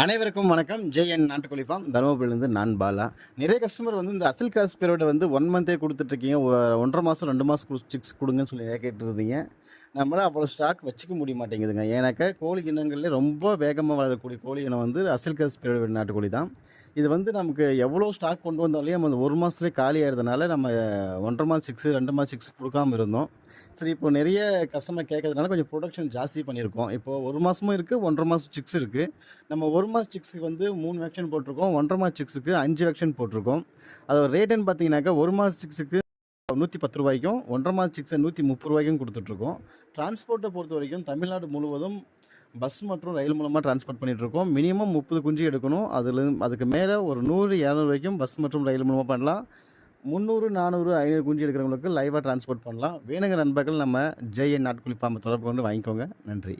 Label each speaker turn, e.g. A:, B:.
A: அனைவருக்கும் வணக்கம். ஜேஎன் நாட்டுக்கோழி ஃபார்ம். தருமபுரியிலேருந்து நான் பாலா. நிறைய கஸ்டமர் வந்து இந்த அசல் கிராஸ் பீரியட் வந்து ஒன் மந்தே கொடுத்துட்ருக்கீங்க. ஒன்றரை மாதம் ரெண்டு மாதம் சிக்ஸ் கொடுங்கன்னு சொல்லி நிறைய கேட்டுருந்தீங்க. நம்மளால் அவ்வளோ ஸ்டாக் வச்சுக்க முடிய மாட்டேங்குதுங்க. ஏன்னாக்கா கோழி இனங்கள்லேயே ரொம்ப வேகமாக வளரக்கூடிய கோழி இனம் வந்து அசல் கிராஸ் பீரியட் நாட்டுக்கோழி தான். இது வந்து நமக்கு எவ்வளோ ஸ்டாக் கொண்டு வந்தாலே நம்ம ஒரு மாதத்துலேயே காலி ஆகிறதுனால நம்ம ஒன்றரை மாதம் சிக்ஸ் ரெண்டு மாதம் சிக்ஸ் கொடுக்காம இருந்தோம். சரி இப்போ நிறைய கஸ்டமர் கேட்கறதுனால கொஞ்சம் ப்ரொடக்ஷன் ஜாஸ்தி பண்ணியிருக்கோம். இப்போ ஒரு மாதமும் இருக்குது ஒன்றரை மாதம் சிக்ஸ் இருக்குது நம்ம ஒரு மாதம் சிக்ஸுக்கு வந்து மூணு வேக்ஷன் போட்டிருக்கோம் ஒன்றரை மாதம் சிக்ஸுக்கு அஞ்சு வேக்ஷன் போட்டிருக்கோம். அதோட ரேட்டுன்னு பார்த்தீங்கன்னாக்கா ஒரு மாதம் சிக்ஸுக்கு நூற்றி பத்து ரூபாய்க்கும் ஒன்றரை மாதம் சிக்ஸை நூற்றி முப்பது ரூபாய்க்கும் கொடுத்துட்ருக்கோம். டிரான்ஸ்போர்ட்டை பொறுத்த வரைக்கும் தமிழ்நாடு முழுவதும் பஸ் மற்றும் ரயில் மூலமாக டிரான்ஸ்போர்ட் பண்ணிகிட்ருக்கோம் மினிமம் முப்பது குஞ்சு எடுக்கணும். அதில் அதுக்கு மேலே ஒரு நூறு இரநூறு வரைக்கும் பஸ் மற்றும் ரயில் மூலமாக பண்ணலாம். முந்நூறு நானூறு ஐநூறு குஞ்சு எடுக்கிறவங்களுக்கு லைவாக டிரான்ஸ்போர்ட் பண்ணலாம். வேணுங்கிற நண்பர்கள் நம்ம ஜேஎன் நாட்குழி ஃபார்மை தொடர்பு கொண்டு வாங்கிக்கோங்க. நன்றி.